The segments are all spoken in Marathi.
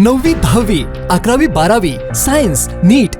नववी दहावी अकरावी बारावी science NEET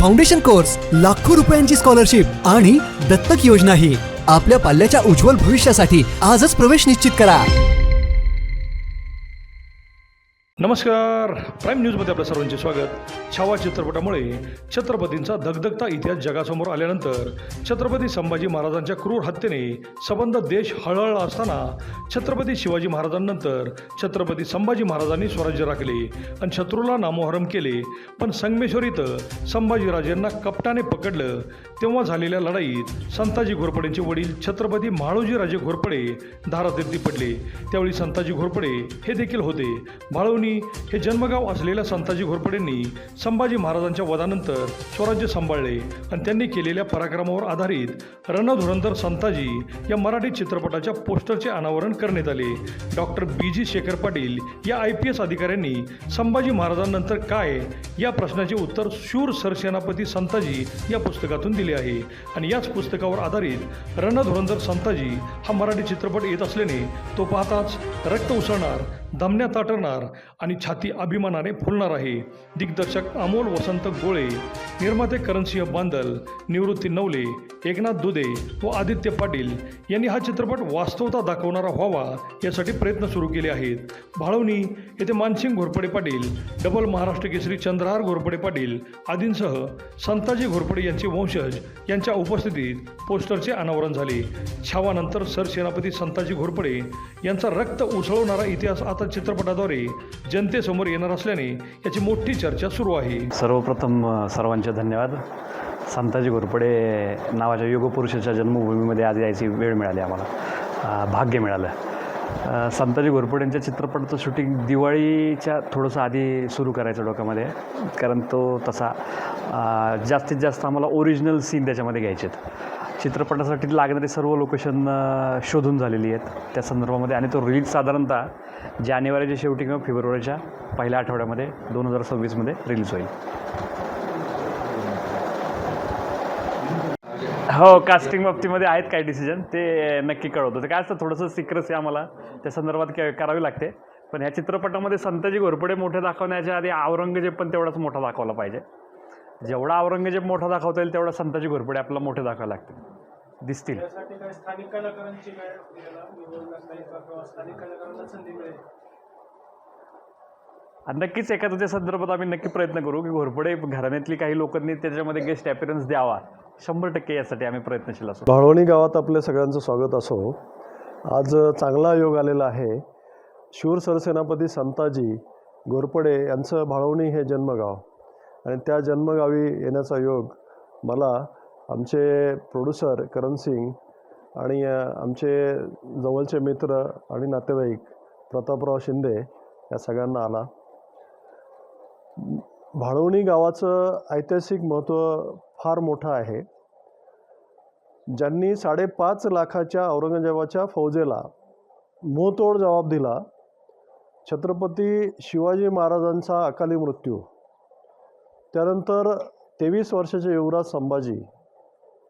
Foundation course लाखो रुपयांची स्कॉलरशिप आणि दत्तक योजना ही आपल्या पाल्याच्या उज्ज्वल भविष्यासाठी आजच प्रवेश निश्चित करा. नमस्कार. प्राईम न्यूजमध्ये आपल्या सर्वांचे स्वागत. छावा चित्रपटामुळे छत्रपतींचा धगधगता इतिहास जगासमोर आल्यानंतर छत्रपती संभाजी महाराजांच्या क्रूर हत्येने संबंध देश हळहळला असताना छत्रपती शिवाजी महाराजांनंतर छत्रपती संभाजी महाराजांनी स्वराज्य राखले आणि शत्रूला नामोहरम केले. पण संगमेश्वर इथं संभाजीराजेंना कपटाने पकडलं. तेव्हा झालेल्या लढाईत संताजी घोरपडेंचे वडील छत्रपती महाळोजीराजे घोरपडे धारातीर्थी पडले. त्यावेळी संताजी घोरपडे हे देखील होते. भाळवणी हे जन्मगाव असलेल्या संताजी घोरपडेंनी संभाजी महाराजांच्या वधानंतर स्वराज्य सांभाळले आणि त्यांनी केलेल्या पराक्रमावर आधारित रणधुरंधर संताजी या मराठी चित्रपटाच्या पोस्टरचे अनावरण करण्यात आले. Doctor B G Shekhar Patil या आय पी एस अधिकाऱ्यांनी संभाजी महाराजांनंतर काय या प्रश्नाचे उत्तर शूर सरसेनापती संताजी या पुस्तकातून दिले आहे आणि याच पुस्तकावर आधारित रणधुरंधर संताजी हा मराठी चित्रपट येत असल्याने तो पाहताच रक्त उसळणार दमण्यात आटणार आणि छाती अभिमानाने फुलणार आहे. दिग्दर्शक अमोल वसंत गोळे निर्माते करणसिंह बांदल निवृत्ती नवले एकनाथ दुदे व आदित्य पाटील यांनी हा चित्रपट वास्तवता दाखवणारा व्हावा यासाठी प्रयत्न सुरू केले आहेत. भाळवणी येथे मानसिंग घोरपडे पाटील डबल महाराष्ट्र केसरी चंद्रहार घोरपडे पाटील आदींसह संताजी घोरपडे यांचे वंशज यांच्या उपस्थितीत पोस्टरचे अनावरण झाले. छावानंतर सरसेनापती संताजी घोरपडे यांचा रक्त उसळवणारा इतिहास आता चित्रपटाद्वारे जनतेसमोर येणार असल्याने याची मोठी चर्चा सुरू आहे. सर्वप्रथम सर्वांचे धन्यवाद. संताजी घोरपडे नावाच्या योगपुरुषाच्या जन्मभूमीमध्ये आज यायची वेळ मिळाली आम्हाला. भाग्य मिळालं. संताजी घोरपडेंच्या चित्रपटाचं शूटिंग दिवाळीच्या थोडंसं आधी सुरू करायचं डोक्यामध्ये कारण तो तसा जास्तीत जास्त आम्हाला ओरिजिनल सीन त्याच्यामध्ये घ्यायचे आहेत चित्रपटासाठी लागणारी सर्व लोकेशन शोधून झालेली आहेत. त्या संदर्भामध्ये आणि तो रिलीज साधारणतः जानेवारीच्या शेवटी किंवा फेब्रुवारीच्या पहिल्या आठवड्यामध्ये दोन हजार सव्वीसमध्ये रिलीज होईल. हो कास्टिंग बाबतीमध्ये आहेत काही डिसिजन ते नक्की कळवतो. ते काय असतं थोडंसं सिक्रेसी आम्हाला त्या संदर्भात करावी लागते. पण ह्या चित्रपटामध्ये संताजी घोरपडे मोठे दाखवण्याच्या आधी औरंगजेब पण तेवढाच मोठा दाखवला पाहिजे. जेवढा औरंगजेब मोठा दाखवता येईल तेवढा संताजी घोरपडे आपल्याला मोठे दाखवावे लागतील. दिसतील. नक्कीच तुझ्या संदर्भात आम्ही नक्की प्रयत्न करू की घोरपडे घराण्यातली काही लोकांनी त्याच्यामध्ये गेस्ट अपीरन्स द्यावा. शंभर टक्के यासाठी आम्ही प्रयत्नशील असू. भाळवणी गावात आपल्या सगळ्यांचं स्वागत असो. आज चांगला योग आलेला आहे. शूर सरसेनापती संताजी घोरपडे यांचं भाळवणी हे जन्मगाव. आणि त्या जन्मगावी येण्याचा योग मला आमचे प्रोड्युसर करण सिंग आणि आमचे जवळचे मित्र आणि नातेवाईक प्रतापराव शिंदे या सगळ्यांना आला. भाळवणी गावाचं ऐतिहासिक महत्त्व फार मोठं आहे. ज्यांनी साडेपाच लाखाच्या औरंगजेबाच्या फौजेला मोहतोड जबाब दिला छत्रपती शिवाजी महाराजांचा अकाली मृत्यू त्यानंतर तेवीस वर्षाचे युवराज संभाजी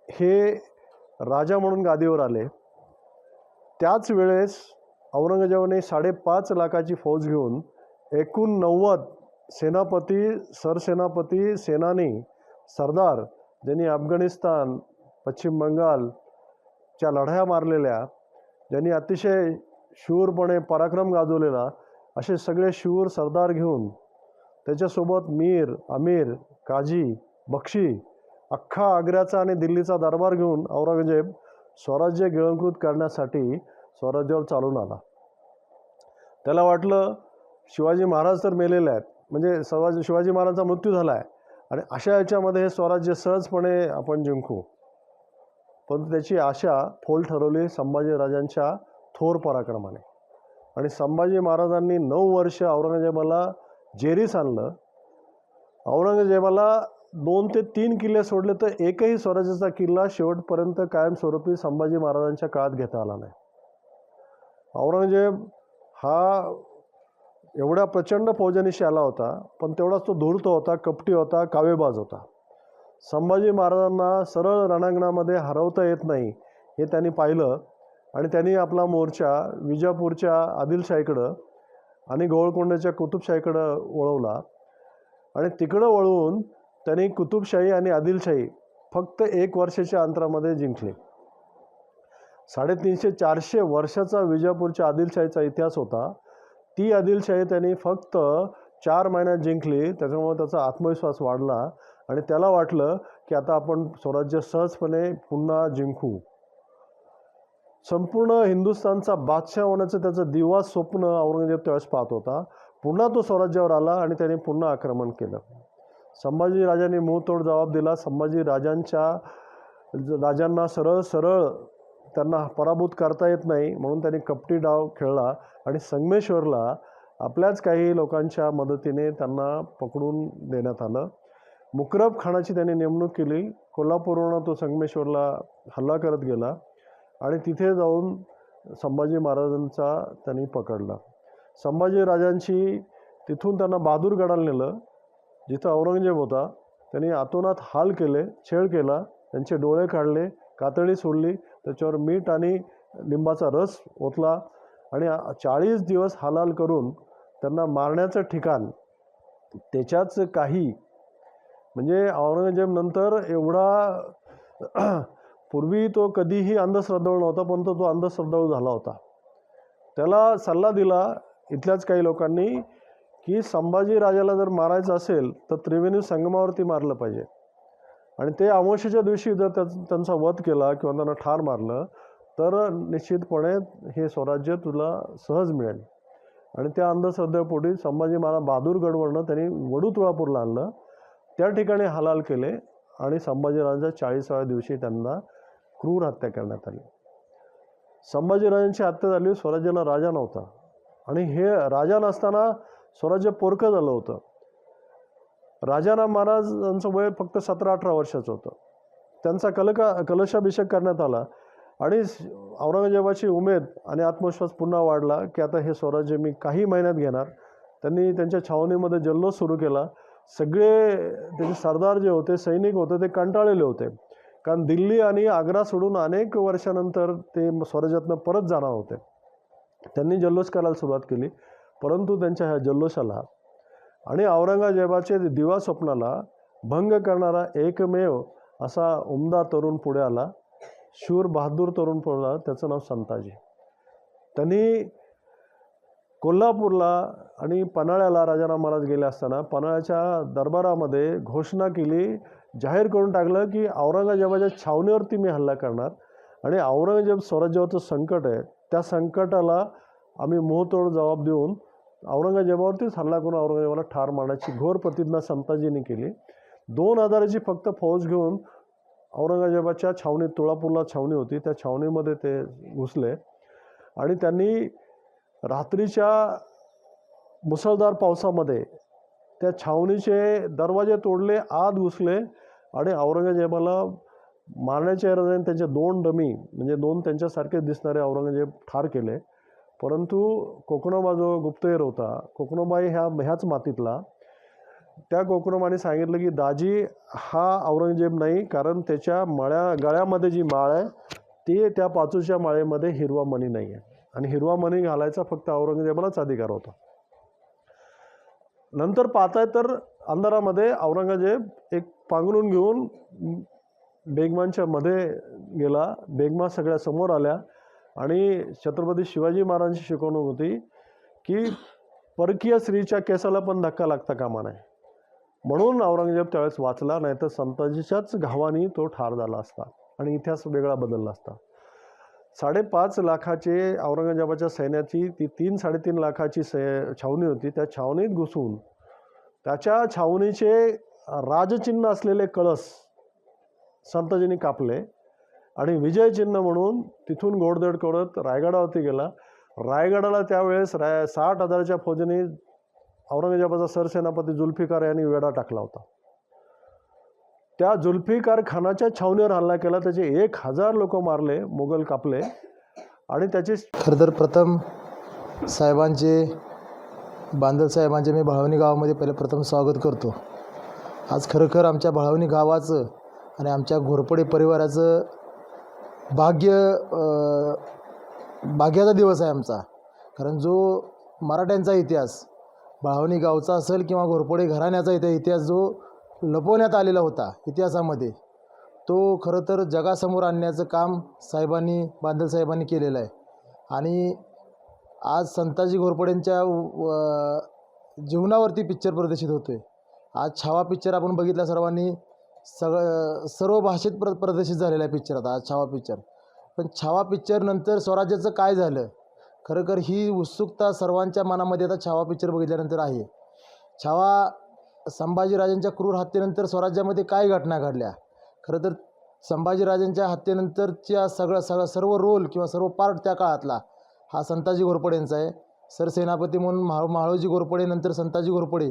हे राजा म्हणून गादीवर आले. त्याच वेळेस औरंगजेबाने साडेपाच लाखाची फौज घेऊन एकूण नव्वद सेनापती सरसेनापती सेनानी सरदार ज्यांनी अफगाणिस्तान पश्चिम बंगालच्या लढाया मारलेल्या ज्यांनी अतिशय शूरपणे पराक्रम गाजवलेला असे सगळे शूर सरदार घेऊन त्याच्यासोबत मीर अमीर काजी बक्षी अख्खा आग्र्याचा आणि दिल्लीचा दरबार घेऊन औरंगजेब स्वराज्य गिळंकृत करण्यासाठी स्वराज्यावर चालून आला. त्याला वाटलं शिवाजी महाराज तर मेलेले आहेत. म्हणजे स्वराज्य शिवाजी महाराजांचा मृत्यू झाला आहे आणि अशा याच्यामध्ये हे स्वराज्य सहजपणे आपण जिंकू. परंतु त्याची आशा फोल ठरवली संभाजीराजांच्या थोर पराक्रमाने. आणि संभाजी महाराजांनी नऊ वर्ष औरंगजेबाला जेरीस आणलं. औरंगजेबाला दोन ते तीन किल्ले सोडले तर एकही स्वराज्याचा किल्ला शेवटपर्यंत कायमस्वरूपी संभाजी महाराजांच्या काळात घेता आला नाही. औरंगजेब हा एवढ्या प्रचंड फौजनिशी आला होता पण तेवढाच तो धूर्त होता कपटी होता कावेबाज होता. संभाजी महाराजांना सरळ रणांगणामध्ये हरवता येत नाही हे त्यांनी पाहिलं आणि त्यांनी आपला मोर्चा विजापूरच्या आदिलशाहीकडं आणि गोवळकोंड्याच्या कुतुबशाहीकडं वळवला. आणि तिकडं वळवून त्यांनी कुतुबशाही आणि आदिलशाही फक्त एक वर्षाच्या अंतरामध्ये जिंकले. साडेतीनशे चारशे वर्षाचा विजापूरच्या आदिलशाहीचा इतिहास होता. ती आदिलशाही त्यांनी फक्त चार महिन्यात जिंकली. त्याच्यामुळे त्याचा आत्मविश्वास वाढला. आणि त्याला वाटलं की आता आपण स्वराज्य सहजपणे पुन्हा जिंकू. संपूर्ण हिंदुस्थानचा बादशाह होण्याचं त्याचं दिवा स्वप्न औरंगजेब त्यावेळेस पाहत होता. पुन्हा तो स्वराज्यावर आला आणि त्याने पुन्हा आक्रमण केलं. संभाजी राजांनी मुंहतोड जबाब दिला. संभाजी राजांच्या राजांना सरळ सरळ त्यांना पराभूत करता येत नाही म्हणून त्यांनी कपटी डाव खेळला आणि संगमेश्वरला आपल्याच काही लोकांच्या मदतीने त्यांना पकडून देण्यात आलं. मुकरब खानाची त्यांनी नेमणूक केली. कोल्हापूरवरून तो संगमेश्वरला हल्ला करत गेला. आणि तिथे जाऊन संभाजी महाराजांचा त्यांनी पकडला. संभाजी राजांची तिथून त्यांना बहादूरगडाला नेलं. जिथं औरंगजेब होता त्यांनी आतोनात हाल केले छेड केला त्यांचे डोळे काढले कातडी सोडली त्याच्यावर मीठ आणि लिंबाचा रस ओतला आणि चाळीस दिवस हालाल करून त्यांना मारण्याचं ठिकाण त्याच्याच काही म्हणजे औरंगजेब नंतर एवढा पूर्वी तो कधीही अंधश्रद्धाळू नव्हता पण तो तो अंधश्रद्धाळू झाला होता. त्याला सल्ला दिला इथल्याच काही लोकांनी की संभाजी राजाला जर मारायचं असेल तर त्रिवेणी संगमावरती मारलं पाहिजे. आणि ते अमावस्येच्या दिवशी जर त्या त्यांचा वध केला किंवा त्यांना ठार मारलं तर निश्चितपणे हे स्वराज्य तुला सहज मिळेल. आणि त्या अंधश्रद्धेपोटी संभाजी महाराज बहादूरगडवरनं त्यांनी वडू तुळापूरला आणलं. त्या ठिकाणी हलाल केले आणि संभाजीराजांच्या चाळीसाव्या दिवशी त्यांना क्रूर हत्या करण्यात आली. संभाजीराजांची हत्या झाली स्वराज्याला राजा नव्हता. आणि हे राजा नसताना स्वराज्य पोरकं झालं होतं. राजाराम महाराजांचं वय फक्त सतरा अठरा वर्षाचं होतं. त्यांचा कलका कलशाभिषेक करण्यात आला. आणि औरंगजेबाची उमेद आणि आत्मविश्वास पुन्हा वाढला की आता हे स्वराज्य मी काही महिन्यात घेणार. त्यांनी त्यांच्या छावणीमध्ये जल्लोष सुरू केला. सगळे त्याचे सरदार जे होते सैनिक होते ते कंटाळलेले होते. कारण दिल्ली आणि आग्रा सोडून अनेक वर्षानंतर ते स्वराज्यातनं परत जाणार होते. त्यांनी जल्लोष करायला सुरुवात केली परंतु त्यांच्या ह्या जल्लोषाला आणि औरंगजेबाचे दिवा स्वप्नाला भंग करणारा एकमेव असा उमदा तरुण पुढे आला शूर बहादूर तरुण पुढे आला त्याचं नाव संताजी. त्यांनी कोल्हापूरला आणि पन्हाळ्याला राजाराम महाराज गेले असताना पन्हाळ्याच्या दरबारामध्ये घोषणा केली जाहीर करून टाकलं की औरंगजेबाच्या छावणीवरती मी हल्ला करणार. आणि औरंगजेब स्वराज्यावरचं संकट आहे त्या संकटाला आम्ही मोहतोड जबाब देऊन औरंगजेबावरतीच हल्ला करून औरंगजेबाला ठार मारण्याची घोर प्रतिज्ञा संताजींनी केली. दोन हजाराची फक्त फौज घेऊन औरंगजेबाच्या छावणीत तुळापूरला छावणी होती. त्या छावणीमध्ये ते घुसले. आणि त्यांनी रात्रीच्या मुसळधार पावसामध्ये त्या छावणीचे दरवाजे तोडले आत घुसले. आणि औरंगजेबाला मारण्याच्या इराद्याने त्यांचे दोन डमी म्हणजे दोन त्यांच्यासारखे दिसणारे औरंगजेब ठार केले. परंतु कोकणोबा जो गुप्तहेर होता. कोकणोबाई ह्या ह्याच मातीतला. त्या कोकणोबाने सांगितलं की दाजी हा औरंगजेब नाही कारण त्याच्या मळ्या गळ्यामध्ये जी माळ आहे ती त्या पाचूच्या माळेमध्ये हिरवा मणी नाही आहे. आणि हिरवा मणी घालायचा फक्त औरंगजेबालाच अधिकार होता. नंतर पाहताय तर अंधारामध्ये औरंगजेब एक पांघरून घेऊन बेगमांच्या मध्ये गेला. बेगमा सगळ्या समोर आल्या आणि छत्रपती शिवाजी महाराजांची शिकवणूक होती की परकीय स्त्रीच्या केसाला पण धक्का लागता कामा नये. म्हणून औरंगजेब त्यावेळेस वाचला नाही तर संताजीच्याच घावानी तो ठार झाला असता आणि इतिहास वेगळा बदलला असता. साडेपाच लाखाचे औरंगजेबाच्या सैन्याची ती तीन साडेतीन लाखाची सै छावणी होती. त्या छावणीत घुसून त्याच्या छावणीचे राजचिन्ह असलेले कळस संतजींनी कापले आणि विजयचिन्ह म्हणून तिथून गोडदड करत रायगडावरती गेला. रायगडाला त्यावेळेस राय साठ हजाराच्या फौजेने औरंगजेबाचा सरसेनापती जुल्फिकार यांनी वेढा टाकला होता. त्या जुल्फिकार खानाच्या छावणीवर हल्ला केला. त्याचे एक हजार लोक मारले मुघल कापले आणि त्याचे खरंतर प्रथम साहेबांचे बांदल साहेबांचे मी भावनी गावामध्ये पहिले प्रथम स्वागत करतो. आज खरोखर आमच्या भाळवणी गावाचं आणि आमच्या घोरपडे परिवाराचं भाग्य भाग्याचा दिवस आहे आमचा. कारण जो मराठ्यांचा इतिहास भाळवणी गावचा असेल किंवा घोरपडे घराण्याचा इथे इतिहास जो लपवण्यात आलेला होता इतिहासामध्ये तो खरं तर जगासमोर आणण्याचं काम साहेबांनी बांदल साहेबांनी केलेलं आहे. आणि आज संताजी घोरपडेंच्या जीवनावरती पिक्चर प्रदर्शित होतो आहे आज छावा पिक्चर आपण बघितला सर्वांनी. सगळं सर्व भाषेत प्र प्रदर्शित झालेला आहे पिक्चर आता आज छावा पिक्चर पण छावा पिक्चरनंतर स्वराज्याचं काय झालं? खरोखर ही उत्सुकता सर्वांच्या मनामध्ये आता छावा पिक्चर बघितल्यानंतर आहे. छावा संभाजीराजांच्या क्रूर हत्येनंतर स्वराज्यामध्ये काय घटना घडल्या? खरं तर संभाजीराजांच्या हत्येनंतरच्या सगळं सगळं सर्व रोल किंवा सर्व पार्ट त्या काळातला हा संताजी घोरपडेंचा आहे. सरसेनापती म्हणून म्हा महाळोजी घोरपडे नंतर संताजी घोरपडे.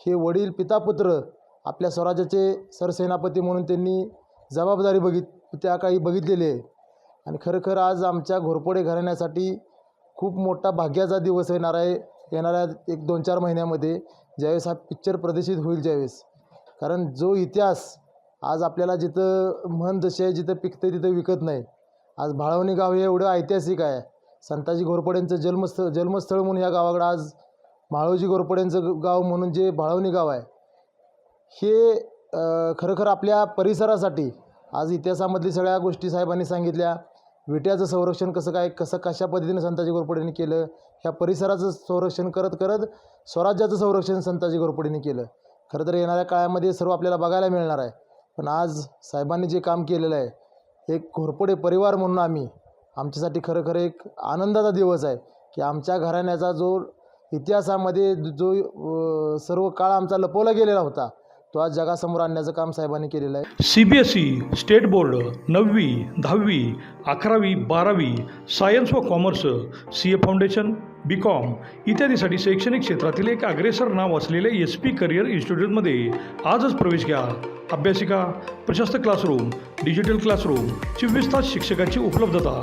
हे वडील पितापुत्र आपल्या स्वराज्याचे सरसेनापती म्हणून त्यांनी जबाबदारी बघित त्या काही बघितलेली आहे. आणि खरोखर आज आमच्या घोरपडे घराण्यासाठी खूप मोठा भाग्याचा दिवस येणार आहे येणाऱ्या एक दोन चार महिन्यामध्ये ज्यावेळेस हा पिक्चर प्रदर्शित होईल ज्यावेळेस. कारण जो इतिहास आज आपल्याला जिथं म्हण जशी आहे जिथं पिकतं तिथं विकत नाही. आज भाळवणी गाव हे एवढं ऐतिहासिक आहे. संताजी घोरपड्यांचं जन्मस्थळ जन्मस्थळ म्हणून या गावाकडं आज माळोजी गोरपड्यांचं गाव म्हणून जे भाळवणी गाव आहे हे खरोखर आपल्या परिसरासाठी आज इतिहासामधली सगळ्या गोष्टी साहेबांनी सांगितल्या. विट्याचं संरक्षण कसं काय कसं कशा पद्धतीनं संताजी गोरपडेंनी केलं ह्या परिसराचं संरक्षण करत करत स्वराज्याचं संरक्षण संताजी गोरपडेंनी केलं. खरं तर येणाऱ्या काळामध्ये सर्व आपल्याला बघायला मिळणार आहे. पण आज साहेबांनी जे काम केलेलं आहे एक घोरपडे परिवार म्हणून आम्ही आमच्यासाठी खरं खरं एक आनंदाचा दिवस आहे की आमच्या घराण्याचा जो इतिहासामध्ये जो सर्व काळ आमचा लपवला गेलेला होता तो आज जगासमोर आणण्याचं काम साहेबांनी केलेलं आहे. C B S E state board नववी दहावी अकरावी बारावी सायन्स व commerce C A foundation B com इत्यादीसाठी शैक्षणिक क्षेत्रातील एक अग्रेसर नाव असलेले एस पी करिअर इन्स्टिट्यूटमध्ये आजच प्रवेश घ्या. अभ्यासिका प्रशस्त क्लासरूम डिजिटल क्लासरूम चोवीस तास शिक्षकाची उपलब्धता